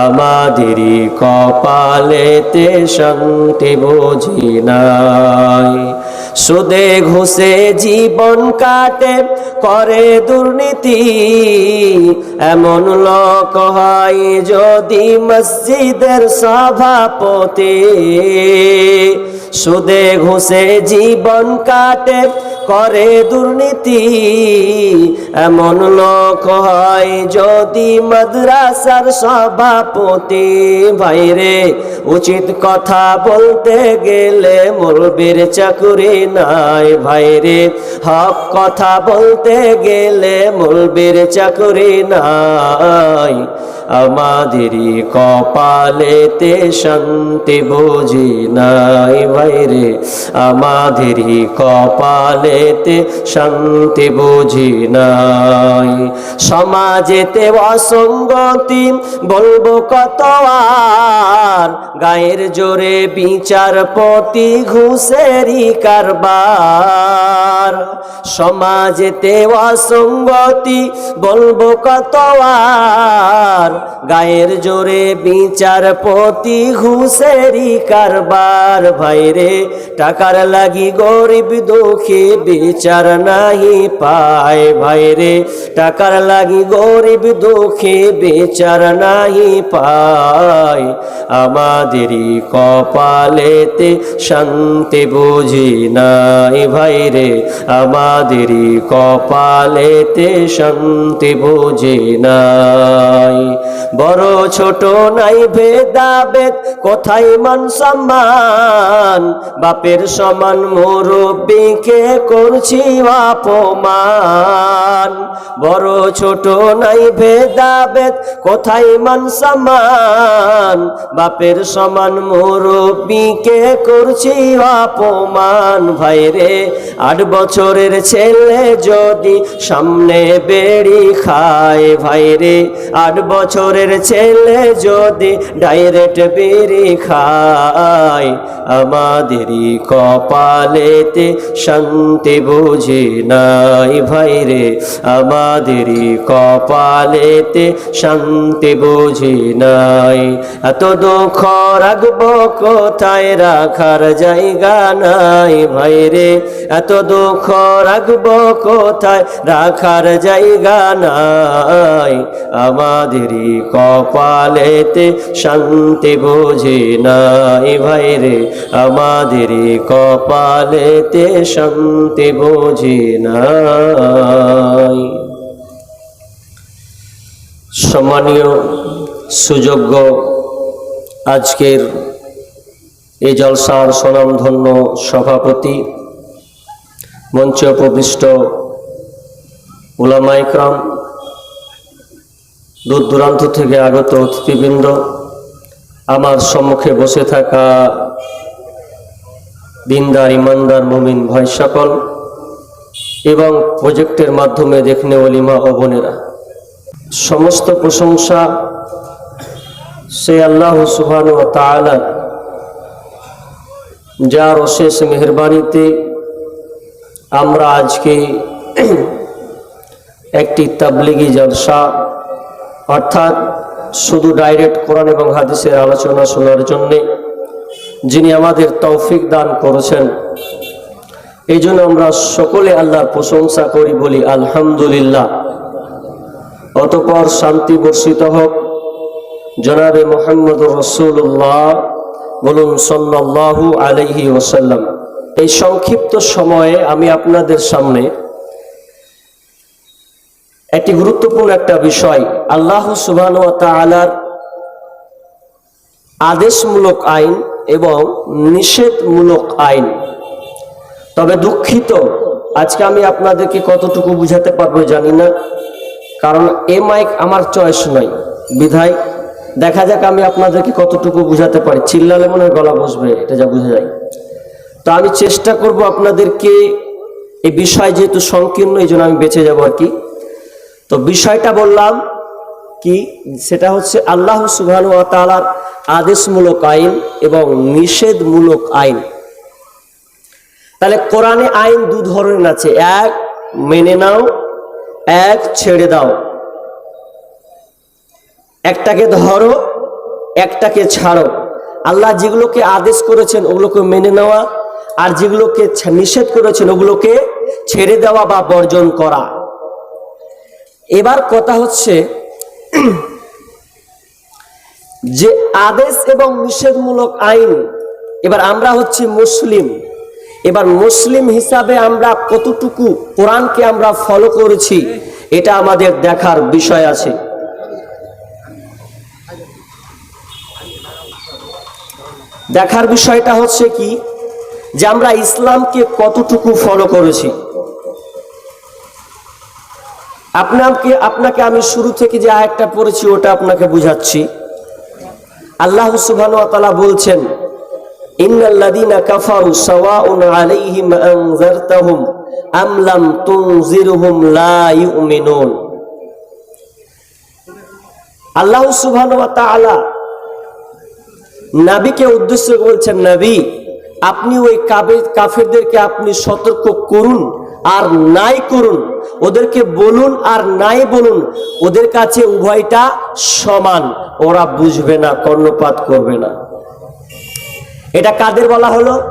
আমাদেরই কপালেতে শান্তি বুঝি নাই। সুদে ঘুষে জীবন কাটে, করে দুর্নীতি। এমন লোক হয় যদি মসজিদের সভাপতি। সুদে ঘুষে জীবন কাটে করে দুর্নীতি। এমন লোক হয় যদি মাদ্রাসার সভাপতি। ভাইরে উচিত কথা বলতে গেলে মুরবির চাকুরি নাই। ভাইরে হক কথা বলতে গেলে মুরবির চাকুরি নাই। আমাদেরই কপালেতে শান্তি বুঝি নাই ভাইরে আমাদেরই কপালেতে শান্তি বুঝি নাই। সমাজেতে অসঙ্গতি বলব কত আর, গায়ের জোরে বিচারপতি ঘুষেরি কারবার। সমাজেতে অসঙ্গতি বলব কত আর গায়ের জোরে বিচারপতি ঘুষেরি কারবার। ভাইরে টাকার লাগি গরিব দুঃখী বিচার নাহি পায়। ভাইরে টাকার লাগি গরিব দুঃখী বিচার নাহি পায়। আমাদেরই কপালেতে শান্তি বুঝি নাই। ভাইরে আমাদেরই কপালেতে শান্তি বুঝি নাই। বড় ছোট নাই ভেদাভেদ, কোথায় মান সম্মান? বাপের সমান মুরব্বীকে করছি অপমান। বড় ছোট নাই ভেদাভেদ, কোথায় মান সম্মান? বাপের সমান মুরব্বীকে করছি অপমান। ভাইরে, আট বছরের ছেলে যদি সামনে বেড়ি খায়, ভাইরে, আট বছরের ছেলে যদি ডাইরেক্ট বেরি খায়, আমাদেরই কপালেতে শান্তি বুঝি নাই ভাইরে আমাদেরই কপালেতে শান্তি বুঝি নাই। এত দুঃখ রাখব কোথায়? রাখার জায়গা নাই ভাইরে এত দুঃখ রাখব কোথায়? রাখার জায়গা নাই। আমাদেরই কপালেতে শান্তি বুঝি নাই ভাইরে আমাদের কপালেতে শান্তি বুঝি নাই। সম্মানীয়, সুযোগ্য আজকের এই জলসার স্বনামধন্য সভাপতি, মঞ্চে উপবিষ্ট উলামাইকরাম দূর দূরান্ত থেকে আগত অতিথিবৃন্দ, আমার সম্মুখে বসে থাকা দিনদার, ইমানদার, মুমিন ভাই সকল এবং প্রজেক্টের মাধ্যমে দেখনে অলিমা ও বোনেরা। সমস্ত প্রশংসা সে আল্লাহ সুহান ও তালা যার অশেষ মেহরবানিতে আমরা আজকে একটি তাবলিগি জলসা অর্থাৎ শুধু ডাইরেক্ট কোরআন এবং হাদিসের আলোচনা শোনার জন্যে যিনি আমাদের তৌফিক দান করেছেন। এই জন্য আমরা সকলে আল্লাহর প্রশংসা করি, বলি আলহামদুলিল্লাহ। অতপর শান্তি বর্ষিত হোক। জনাবে মোহাম্মদ রসুল্লাহ বলুন সাল্লাহু আলহি ওসাল্লাম এই সংক্ষিপ্ত সময়ে আমি আপনাদের সামনে একটি গুরুত্বপূর্ণ একটা বিষয়, আল্লাহ সুবাহ তালার আদেশমূলক আইন এবং নিষেধমূলক আইন। তবে দুঃখিত, আজকে আমি আপনাদেরকে কতটুকু বুঝাতে পারব জানি না, কারণ এ মাইক আমার চয়েস নয় বিধায়, দেখা যাক আমি আপনাদেরকে কতটুকু বুঝাতে পারি। চিল্লালে মনে হয় গলা বসবে, এটা যা বোঝা যায়। তো আমি চেষ্টা করব আপনাদেরকে এই বিষয় যেহেতু সংকীর্ণ, এই জন্য আমি বেঁচে যাব আর কি। তো বিষয়টা বললাম কি, সেটা হচ্ছে আল্লাহ সুবহান ওয়া তাআলার আদেশমূলক আইন এবং নিষেধমূলক আইন। তাহলে কোরআনে আইন দু ধরনের আছে, এক মেনে নাও, এক ছেড়ে দাও। একটাকে ধরো, একটাকে ছাড়ো। আল্লাহ যেগুলোকে আদেশ করেছেন ওগুলোকে মেনে নেওয়া, আর যেগুলোকে নিষেধ করেছেন ওগুলোকে ছেড়ে দেওয়া বা বর্জন করা। এবার কথা হচ্ছে যে আদেশ এবং নিষেধমূলক আইন, এবার আমরা হচ্ছি মুসলিম। এবার মুসলিম হিসাবে আমরা কতটুকু কোরআনকে আমরা ফলো করেছি, এটা আমাদের দেখার বিষয় আছে। দেখার বিষয়টা হচ্ছে কি, যে আমরা ইসলামকে কতটুকু ফলো করেছি। আপনাকে আপনাকে আমি শুরু থেকে যে আয়াতটা পড়েছি, ওটা আপনাকে বুঝাচ্ছি। আল্লাহ সুবহানাহু ওয়া তাআলা বলছেন, ইন্নাল্লাযীনা কাফারু সাওয়াউন আলাইহিম আনজারতাহুম আম লাম তুনজিরহুম লা ইউমিনুন। আল্লাহ সুবহানাহু ওয়া তাআলা নবীকে উদ্দেশ্য বলছেন, নবী, আপনি ওই কাবে, কাফেরদেরকে আপনি সতর্ক করুন আর নাই করুন। ওদেরকে বলুন আর নাই বলুন, ওদের কাছে উভয়টা সমান। ওরা বুঝবে না, কর্ণপাত করবে না। এটা কাদের বলা হলো?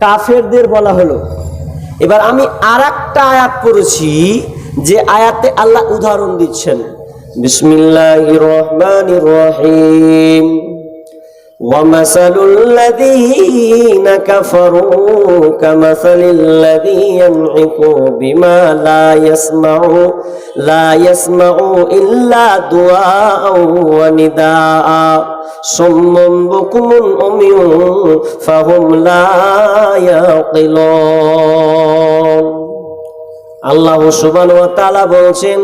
কাফেরদের বলা হলো। এবার আমি আর একটা আয়াত পড়েছি, যে আয়াতে আল্লাহ উদাহরণ দিচ্ছেন। বিসমিল্লাহির রহমানির রহিম। ومثل الذين كفروا كمثل الذي ينعق بما لا يسمع لا يسمع إلا دعاء ونداء صم بكم عمي فهم لا يعقلون আল্লাহ সুবান তালা বলছেন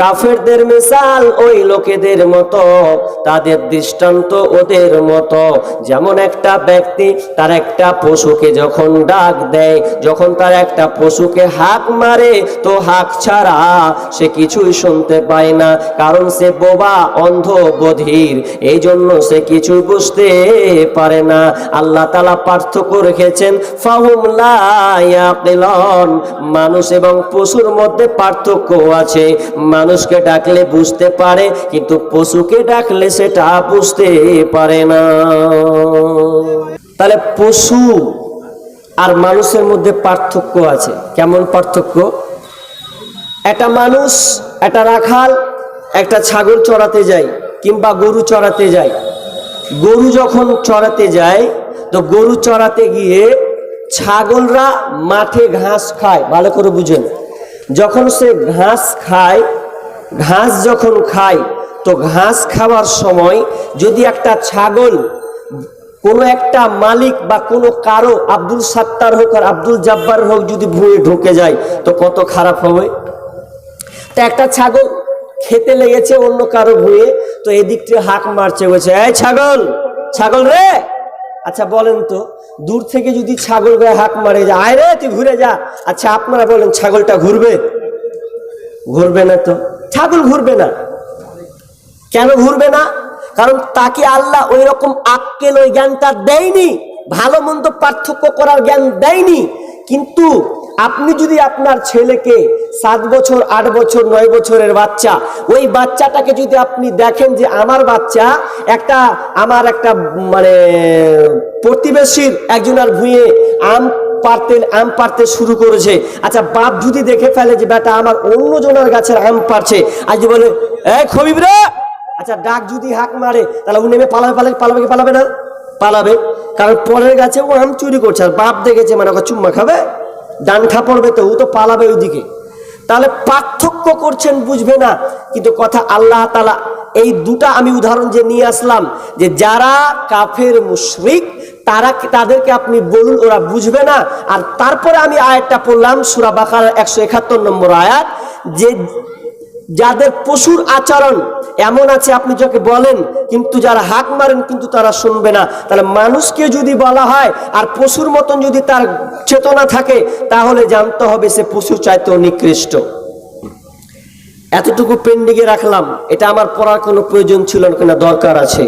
কাফেরদের মিসাল ওই লোকেদের মতো, তাদের দৃষ্টান্ত ওদের মতো। যেমন একটা ব্যক্তি তার একটা পশুকে যখন ডাক দেয়, যখন তার একটা পশুকে হাক মারে, তো হাক ছাড়া সে কিছুই শুনতে পায় না, কারণ সে বোবা, অন্ধ, বধির। এই জন্য সে কিছুই বুঝতে পারে না। আল্লাহ তালা পার্থক্য রেখেছেন, ফাহুম লা ইয়াকিলন। মানুষ এবং পশুর মধ্যে পার্থক্য আছে। মানুষকে ডাকলে বুঝতে পারে, কিন্তু পশুকে ডাকলে সেটা বুঝতে পারে না। তাহলে পশু আর মানুষের মধ্যে পার্থক্য আছে। কেমন পার্থক্য? একটা মানুষ, একটা রাখাল, একটা ছাগল চড়াতে যায় কিংবা গরু চড়াতে যায়। গরু যখন চড়াতে যায়, তো গরু চড়াতে গিয়ে ছাগলরা মাঠে ঘাস খায়। ভালো করে বুঝেন। যখন সে ঘাস খায় ঘাস যখন খায় তো ঘাস খাওয়ার সময় যদি একটা ছাগল কোনো একটা মালিক বা কোনো কারও আব্দুল সাত্তার হোক আর আব্দুল জাব্বার হোক যদি ভুঁয়ে ঢুকে যায়, তো কত খারাপ হবে? তো একটা ছাগল খেতে লেগেছে, অন্য কারও ভুঁয়ে, তো এদিক থেকে হাঁক মারছে, বলছে, এই ছাগল ছাগল রে! আচ্ছা বলেন তো, দূর থেকে যদি ছাগল গায়ে হাঁক মারে, যে, আয় রে, তুই ঘুরে যা। আচ্ছা আপনারা বলেন, ছাগলটা ঘুরবে? ঘুরবে না তো। ছাগল ঘুরবে না। কেন ঘুরবে না? কারণ তাকে আল্লাহ ওই রকম আক্কেল ওই জ্ঞানটা দেয়নি, ভালো মন্দ পার্থক্য করার জ্ঞান দেয়নি। কিন্তু আপনি যদি আপনার ছেলেকে সাত বছর, আট বছর, নয় বছরের বাচ্চা, ওই বাচ্চাটাকে যদি আপনি দেখেন যে আমার বাচ্চা একটা, আমার একটা মানে প্রতিবেশীর একজনের ভুঁয়ে আম পারতে আম পারতে শুরু করেছে। আচ্ছা বাপ যদি দেখে ফেলে যে, বেটা, আমার অন্য জনের গাছের আম পারছে। আজ বলে এই আচ্ছা ডাক যদি হাঁক মারে, তাহলে ও নেমে পালাবে পালাবে পালাবে কি পালাবে না? পালাবে। কারণ পরের গাছে ও আম চুরি করছে। আর বাপ দেখেছে মানে ওকে চুম্মা খাবে, ডান খা পড়বে তো, ও তো পালাবে ওইদিকে। তাহলে পার্থক্য করছেন, বুঝবে না। কিন্তু কথা আল্লাহ তালা এই দুটা আমি উদাহরণ যে নিয়ে আসলাম, যে যারা কাফের মুশরিক তারা তাদেরকে আপনি বলুন, ওরা বুঝবে না। আর তারপরে আমি আয়াতটা পড়লাম, সুরা বাকার একশো একাত্তর নম্বর আয়াত, যে যাদের পশুর আচরণ এমন আছে, আপনি যাকে বলেন, কিন্তু যারা হাক মারেন, কিন্তু তারা শুনবে না। তাহলে মানুষকে যদি বলা হয়, আর পশুর মতন যদি তার চেতনা থাকে, তাহলে জানতে হবে সে পশু চাইতে নিকৃষ্ট। এতটুকু পেন্ডিংয়ে রাখলাম। এটা আমার পড়ার কোনো প্রয়োজন ছিল না দরকার আছে।